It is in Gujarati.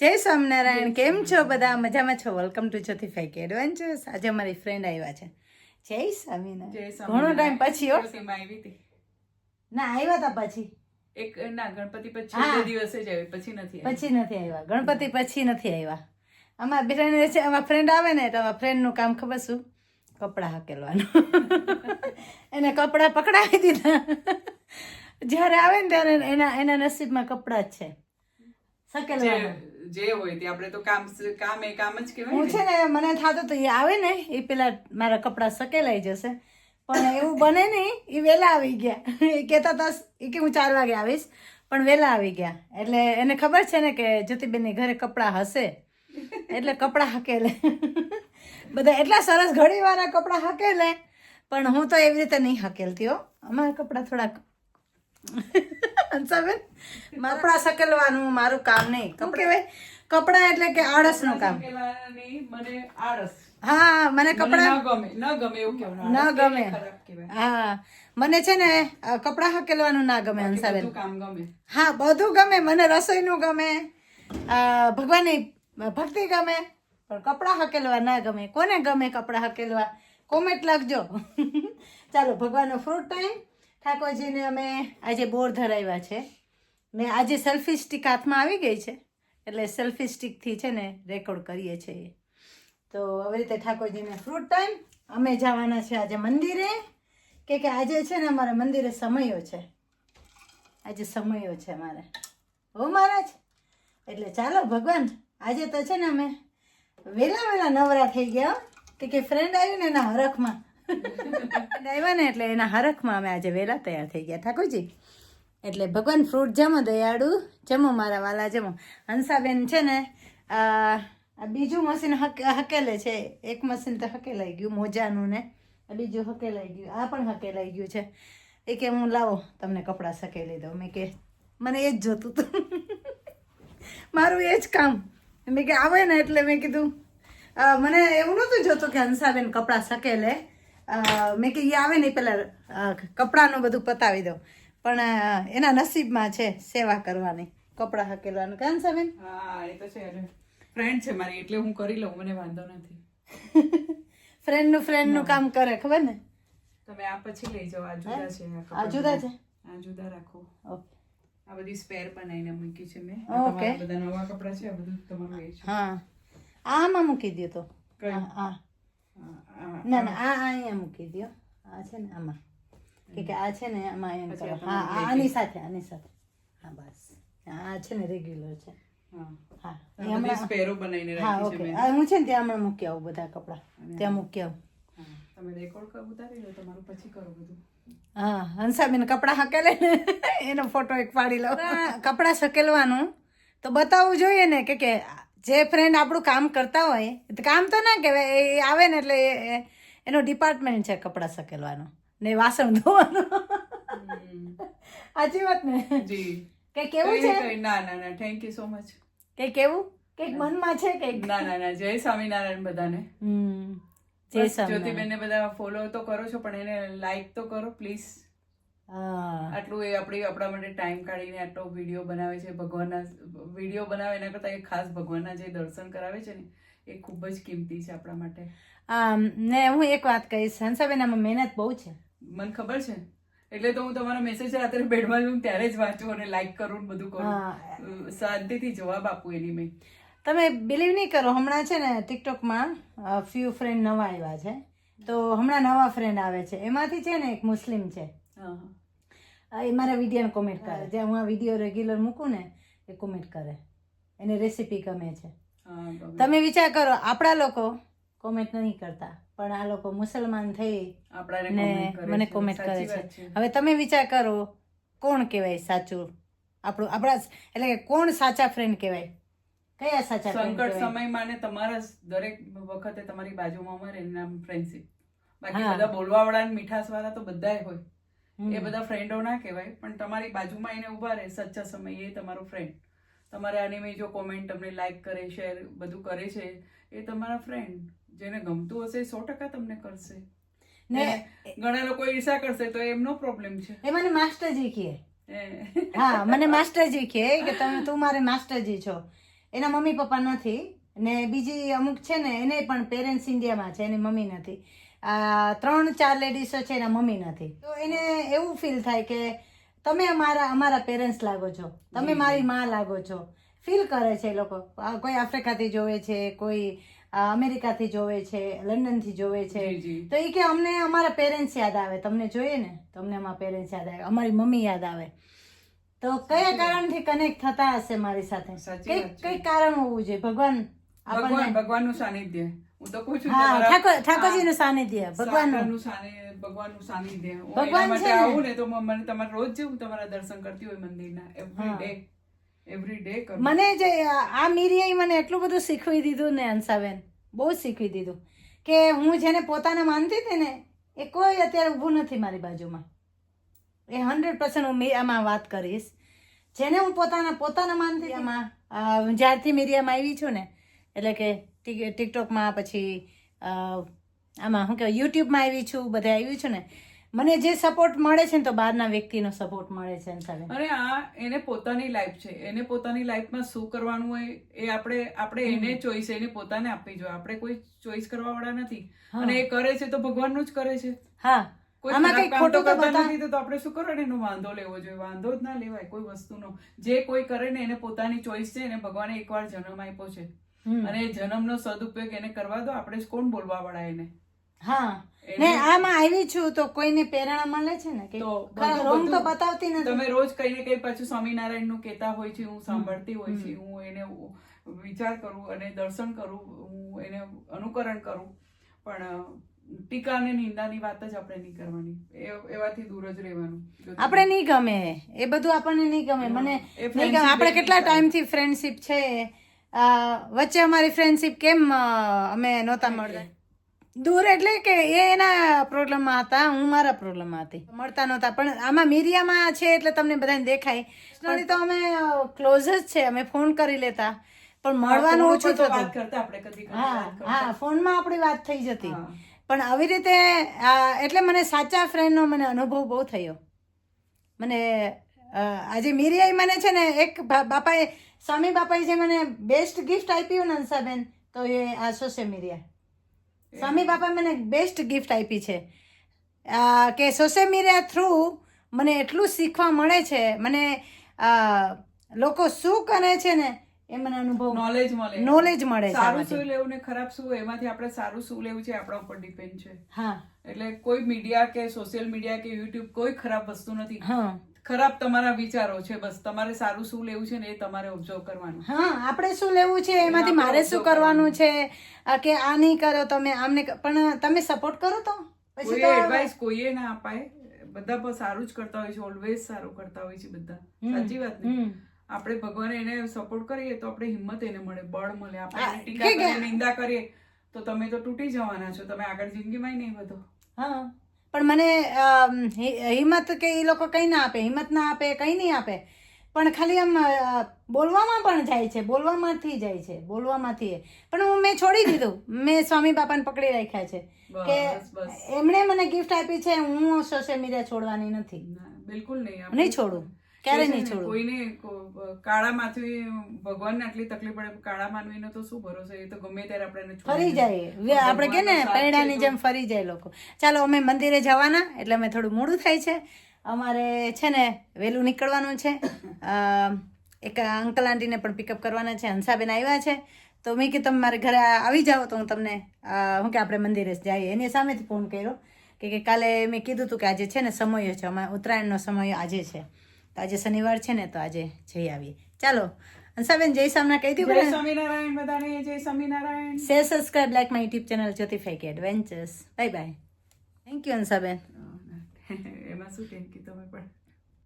જય સ્વામિનારાયણ કેમ છો બધા? મજામાં છો? Welcome to Jyoti fake adventures આજે મારી ફ્રેન્ડ આવ્યા છે. જય જય સ્વામિનારાયણ. ઘણો ટાઈમ પછી હો. આવી હતી. ના આવ્યા હતા પછી. એક ના ગણપતિ પછી દિવસે જ આવી પછી નથી પછી નથી આવ્યા. ગણપતિ પછી નથી આવ્યા. અમારા બેન છે અમારા ફ્રેન્ડ આવે ને તો અમારા ફ્રેન્ડનું કામ ખબર શું? કપડાં હકેલવાનું. એને કપડાં પકડાવી દીધા. જ્યારે આવે ને ત્યારે એના એના નસીબમાં કપડાં જ છે. સકેલવાના. જે હોય તે આપણે તો કામ કામ એ કામ જ કહેવાય હું છે ને મને થતું તો એ આવે ને એ પેલા મારા કપડાં સકેલાઈ જશે. પણ એવું બને નહીં એ વહેલા આવી ગયા. એ કહેતા હતા એ કે હું ચાર વાગે આવીશ પણ વહેલા આવી ગયા. એટલે એને ખબર છે ને કે જ્યોતિબેનની ઘરે કપડાં હશે. એટલે કપડાં હકેલે. બધા એટલા સરસ ઘડીવાળા કપડાં હકેલે. પણ હું તો એવી રીતે નહીં હકેલતી હો. અમારા કપડાં થોડાક હંસાબેન કપડાં સકેલવાનું મારું કામ નહીં. શું કહેવાય? કપડાં એટલે કે આળસનું કામ. મને આળસ. હા મને કપડા ગમે ન ગમે એવું કહેવાનું. ન ગમે. હા. મને છે ને કપડાં હકેલવાનું ના ગમે હંસાબેન કામ ગમે. હા બધું ગમે. મને રસોઈનું ગમે. ભગવાનની ભક્તિ ગમે. પણ કપડાં હકેલવા ના ગમે. કોને ગમે કપડાં હકેલવા? કોમેન્ટ લખજો. ચાલો ભગવાનનો ફ્રૂટ ટાઈમ. ઠાકોરજીને અમે આજે બોર ધરાવ્યા છે. ને આજે સેલ્ફી સ્ટિક હાથમાં આવી ગઈ છે. એટલે સેલ્ફી સ્ટિકથી છે ને રેકોર્ડ કરીએ છીએ. તો આવી રીતે ઠાકોરજીને ફ્રૂટ ટાઈમ અમે જવાના છે આજે મંદિરે. કે કે આજે છે ને અમારે મંદિરે સમયો છે. આજે સમયો છે મારે હો મહારાજ? એટલે ચાલો ભગવાન, આજે તો છે ને અમે વહેલા વહેલા નવરા થઈ ગયા. કે કે ફ્રેન્ડ આવ્યું ને એના હરખમાં આવ્યા એટલે એના હરખમાં અમે આજે વહેલા તૈયાર થઈ ગયા. ઠાકોરજી, એટલે ભગવાન ફ્રૂટ જમો દયાળુ, જમો મારા વાલા જમો. હંસાબેન છે ને આ બીજું મશીન હક, હકેલે છે. એક મશીન તો હકેલાઈ ગયું, મોજાનું ને. બીજું હકેલાઈ ગયું, આ પણ હકેલાઈ ગયું છે. એ કે હું લાવો, તમને કપડાં સકેલી દઉં. મેં કે, મને એ જ જોતું હતું મારું એ જ કામ. મેં કે, આવે ને? એટલે મેં કીધું મને એવું નહોતું જોતું કે હંસાબેન કપડાં સકેલે. મેં કે આવે નહીં પેલા કપડાનું બધું પતાવી દઉં. પણ એના નસીબમાં છે સેવા કરવાની કપડાં હકેલવાનું. કે હંસાબેન હા એ તો છે ફ્રેન્ડ છે મારી એટલે હું કરી લઉં મને વાંધો નથી. ફ્રેન્ડનું ફ્રેન્ડનું કામ કરે ખબર ને? તમે આ પછી લઈ જાઓ આ જુદા છે આ જુદા છે? આ જુદા રાખો. ઓકે. આ બધી સ્પેર બનાવીને મૂકી છે મેં. ઓકે. તમારા બધા નવા કપડાં છે આ બધું તમારું એ છે. હા. આમાં મૂકી દો તો. હા આ- ના ના આ અહીંયા મૂકી દો આ છે ને આમાં. કે કે આ છે ને આમાં એમ કરો. હા આની સાથે આની સાથે. હા બસ. આ છે ને રેગ્યુલર છે. હા. હા છે ઓકે. મેં. હું છે ને ત્યાં હમણાં મૂકી આવું બધા કપડાં. ત્યાં મૂકી આવું. તમે રેકોર્ડ કરો ઉતારી લો તમારું પછી કરો બધું. હા હંસાબેન કપડાં હકેલે ને. એનો ફોટો એક પાડી લો કપડાં સકેલવાનું. તો બતાવવું જોઈએ ને કે કે જે ફ્રેન્ડ આપણું કામ કરતા હોય કામ તો ના કહેવાય એ આવે ને એટલે એનો ડિપાર્ટમેન્ટ છે કપડાં સકેલવાનો ને વાસણ ધોવાનું. સાચી વાત ને? જી. કે કેવું છે? ના ના ના થેન્ક યુ સો મચ કે કેવું કંઈક મનમાં છે કંઈક? ના ના ના જય સ્વામિનારાયણ બધાને. હમ. જય બસ સ્વામિનારાયણ. જ્યોતિબેનને બધા ફોલો તો કરો છો પણ એને લાઈક તો કરો પ્લીઝ આટલું એ આપણી આપણા માટે ટાઈમ કાઢીને આટલો વીડિયો બનાવે છે ભગવાનના વીડિયો બનાવે એના કરતાં એ ખાસ ભગવાનના જે દર્શન કરાવે છે ને એ ખૂબ જ કિંમતી છે આપણા માટે. ને હું એક વાત કહીશ હંસાબેન આમાં મહેનત બહુ છે. મને ખબર છે. એટલે તો હું તમારો મેસેજ રાત્રે બેડમાં જોઉં ત્યારે જ વાંચું અને લાઈક કરું બધું. કરું. શાંતિથી જવાબ આપું એની મેં. તમે બિલીવ નહીં કરો હમણાં છે ને ટિકટોકમાં ફ્યુ ફ્રેન્ડ નવા આવ્યા છે. તો હમણાં નવા ફ્રેન્ડ આવે છે. એમાંથી છે ને એક મુસ્લિમ છે. એ મારા વિડીયોને કોમેન્ટ કરે. જે હું આ વીડિયો રેગ્યુલર મૂકું ને એ કોમેન્ટ કરે. એને રેસીપી ગમે છે. તમે વિચાર કરો આપણા લોકો કોમેન્ટ નહીં કરતા પણ આ લોકો મુસલમાન થઈ ને કરે મને કોમેન્ટ કરે છે. હવે તમે વિચાર કરો કોણ કહેવાય સાચું? આપણું આપણા એટલે કે કોણ સાચા ફ્રેન્ડ કહેવાય? કયા સાચા સંકટ સમયમાં ને તમારા દરેક વખતે તમારી બાજુમાં અમારે એમના ફ્રેન્ડશીપ બાકી બધા બોલવા વાળા મીઠાસ વાળા તો બધાય હોય. એ બધા ફ્રેન્ડો ના કહેવાય પણ તમારી બાજુમાં એને ઊભા રહે સચ્ચા સમય એ તમારો ફ્રેન્ડ તમારા એનિમે જો કોમેન્ટ તમને લાઈક કરે શેર બધું કરે છે એ તમારા ફ્રેન્ડ જેને ગમતું હશે સો ટકા તમને કરશે. ને ઘણા લોકો ઈર્ષા કરશે તો એમનો પ્રોબ્લેમ છે. એ મને માસ્ટરજી કહે. હા. મને માસ્ટરજી કહે કે તમે તું મારે માસ્ટરજી છો. એના મમ્મી પપ્પા નથી ને બીજી અમુક છે ને એને પણ પેરેન્ટ્સ ઇન્ડિયામાં છે એની મમ્મી નથી. ત્રણ ચાર લેડીઝો છે એના મમ્મી નથી. તો એને એવું ફીલ થાય કે તમે અમારા અમારા પેરેન્ટ્સ લાગો છો. તમે મારી માં લાગો છો. ફીલ કરે છે એ લોકો. કોઈ આફ્રિકાથી જોવે છે કોઈ અમેરિકાથી જોવે છે લંડનથી જોવે છે. તો એ કે અમને અમારા પેરેન્ટ્સ યાદ આવે. તમને જોઈએ ને? તમને અમારા પેરેન્ટ્સ યાદ આવે. અમારી મમ્મી યાદ આવે. તો કયા કારણથી કનેક્ટ થતા હશે મારી સાથે? કઈ કઈ કારણ હોવું જોઈએ? ભગવાન ભગવાન ભગવાનનું સાનિધ્ય. હું તો કહું છું હા તમારા- ઠાકોર ઠાકોરજીનું સાનિધ્ય ભગવાનનું. ભગવાનનું સાનિધ્ય. ભગવાન માટે આવું ને તો મને તમારે રોજ જેવું તમારા દર્શન કરતી હોય મંદિરના એવરી ડે એવરી ડે કરું. મને જે આ મીરિયા મીરિયાએ મને એટલું બધું શીખવી દીધું ને અંસાબેન બહુ જ શીખવી દીધું કે હું જેને પોતાને માનતી હતી ને એ કોઈ અત્યારે ઊભું નથી મારી બાજુમાં. એ હંડ્રેડ પર્સન્ટ હું આમાં વાત કરીશ. જેને હું પોતાના પોતાના માનતી આમાં જ્યારથી મીરિયામાં આવી છું ને એટલે કે ટિકટોકમાં પછી આમાં શું કહેવાય યુટ્યુબમાં આવી છું બધે આવ્યું છું ને. મને જે સપોર્ટ મળે છે ને તો બહારના વ્યક્તિનો સપોર્ટ મળે છે અંસાબેન અરે આ એને પોતાની લાઈફ છે. એને પોતાની લાઈફમાં શું કરવાનું હોય એ આપણે આપણે એને ચોઈસ એને પોતાને આપવી જોઈએ. આપણે કોઈ ચોઈસ કરવા વાળા નથી. અને એ કરે છે તો ભગવાનનું જ કરે છે. હા. કોઈ આમાં કંઈ ખોટું તો બતા- તો આપણે શું કરવાનું એનો વાંધો લેવો જોઈએ. વાંધો જ ના લેવાય કોઈ વસ્તુનો. જે કોઈ કરે ને એને પોતાની ચોઈસ છે એને ભગવાને એકવાર જન્મ આપ્યો છે. અને જન્મનો સદુપયોગ એને કરવા દો આપણે કોણ બોલવા વાળા એને? હા. ને આમાં આવી છું તો કોઈને પ્રેરણા મળે છે ને કે રોંગ તો બતાવતી નથી. તમે રોજ કઈ ને કઈ પાછું સ્વામિનારાયણનું કહેતા હોય છે હું સાંભળતી હોય છે હું એને વિચાર કરું અને દર્શન કરું હું એને અનુકરણ કરું. પણ ટીકા અને નિંદાની વાત જ આપણે નહીં કરવાની. એવાથી દૂર જ રહેવાનું. આપણે નહીં ગમે એ બધું આપણને નહીં ગમે. મને નહીં ગમે. આપણે કેટલા ટાઈમ ટાઈમથી ફ્રેન્ડશિપ છે? વચ્ચે અમારી ફ્રેન્ડશીપ કેમ અમે નહોતા મળતા? દૂર એટલે કે એ એના પ્રોબ્લેમમાં હતા હું મારા પ્રોબ્લેમમાં હતી. મળતા નહોતા પણ આમાં મીડિયામાં છે એટલે તમને બધાને દેખાય. Personally તો અમે ક્લોઝ જ છે અમે ફોન કરી લેતા. પણ મળવાનું ઓછું ઉપર તો વાત થતું કરતા આપણે કદી કદી હા હા ફોનમાં આપણી વાત થઈ જતી. પણ આવી રીતે એટલે મને સાચા ફ્રેન્ડનો મને અનુભવ બહુ થયો. મને આજે મીરિયાએ મને છે ને એક બાપાએ સ્વામી બાપાએ જે મને બેસ્ટ ગિફ્ટ આપ્યું ને અંશાબેન તો એ આ સોશિયલ મીડિયા સ્વામી બાપાએ મને બેસ્ટ ગિફ્ટ આપી છે. કે સોશિયલ મીડિયા થ્રુ મને એટલું શીખવા મળે છે મને લોકો શું કરે છે ને એ મને અનુભવ નોલેજ મળે. નોલેજ મળે છે સારું શું લેવું ને ખરાબ શું એમાંથી આપણે સારું શું લેવું છે આપણા ઉપર ડિપેન્ડ છે. હા. એટલે કોઈ મીડિયા કે સોશિયલ મીડિયા કે યુટ્યુબ કોઈ ખરાબ વસ્તુ નથી. હા. ખરાબ તમારા વિચારો છે બસ તમારે સારું શું લેવું છે ને એ તમારે ઓબ્ઝર્વ કરવાનું. હા આપણે શું લેવું છે એમાંથી મારે શું કરવાનું છે કે આ નહીં કરો તમે આમ પણ તમે સપોર્ટ કરો તો? પછી તો એડવાઇસ કોઈએ ના અપાય. બધા પણ સારું જ કરતા હોય છે ઓલવેઝ સારું કરતા હોય છે બધા. સાચી વાત ને? આપણે ભગવાન એને સપોર્ટ કરીએ તો આપણે હિંમત એને મળે બળ મળે. આપણે ટીકા કરીએ નિંદા કરીએ તો તમે તો તૂટી જવાના છો તમે આગળ જિંદગીમાં નહીં વધો. હા. પણ મને હિંમત કે એ લોકો કંઈ ના આપે હિંમત ના આપે કંઈ નહીં આપે. પણ ખાલી આમ બોલવામાં પણ જાય છે બોલવામાંથી જાય છે બોલવામાંથી. પણ હું મેં છોડી દીધું. મેં સ્વામી બાપાને પકડી રાખ્યા છે. કે એમણે મને ગિફ્ટ આપી છે હું સોશિયલ મીડિયા છોડવાની નથી. બિલકુલ નહીં નહીં છોડું. ક્યારે નહીં ને, છોડું કોઈને કાળા કાળામાંથી ભગવાનને આટલી તકલીફ પડે કાળા માનવીનો તો શું ભરોસો? એ તો ગમે ત્યારે આપણે ફરી જાય. આપણે કે ને પૈડાની જેમ ફરી જાય લોકો. ચાલો અમે મંદિરે જવાના એટલે અમે થોડું મોડું થાય છે. અમારે છે ને વહેલું નીકળવાનું છે. એક અંકલ આંટીને પણ પિકઅપ કરવાના છે હંસાબેન આવ્યા છે. તો મેં કે તમે મારે ઘરે આવી જાઓ. તો હું તમને હું કે આપણે મંદિરે જઈએ. એની સામેથી ફોન કર્યો. કે કે કાલે મેં કીધું હતું કે આજે છે ને સમય છે. અમારે ઉત્તરાયણનો સમય આજે છે. તો આજે શનિવાર છે ને તો આજે જઈ આવીએ. ચાલો અંસાબેન જય સામના કહી જય દીધું સ્વામિનારાયણ બધાને જય Swaminarayan. Share subscribe like my YouTube channel Jyoti fake adventures bye bye thank you Ansaben એમાં શું થેન્ક યુ તમે પણ?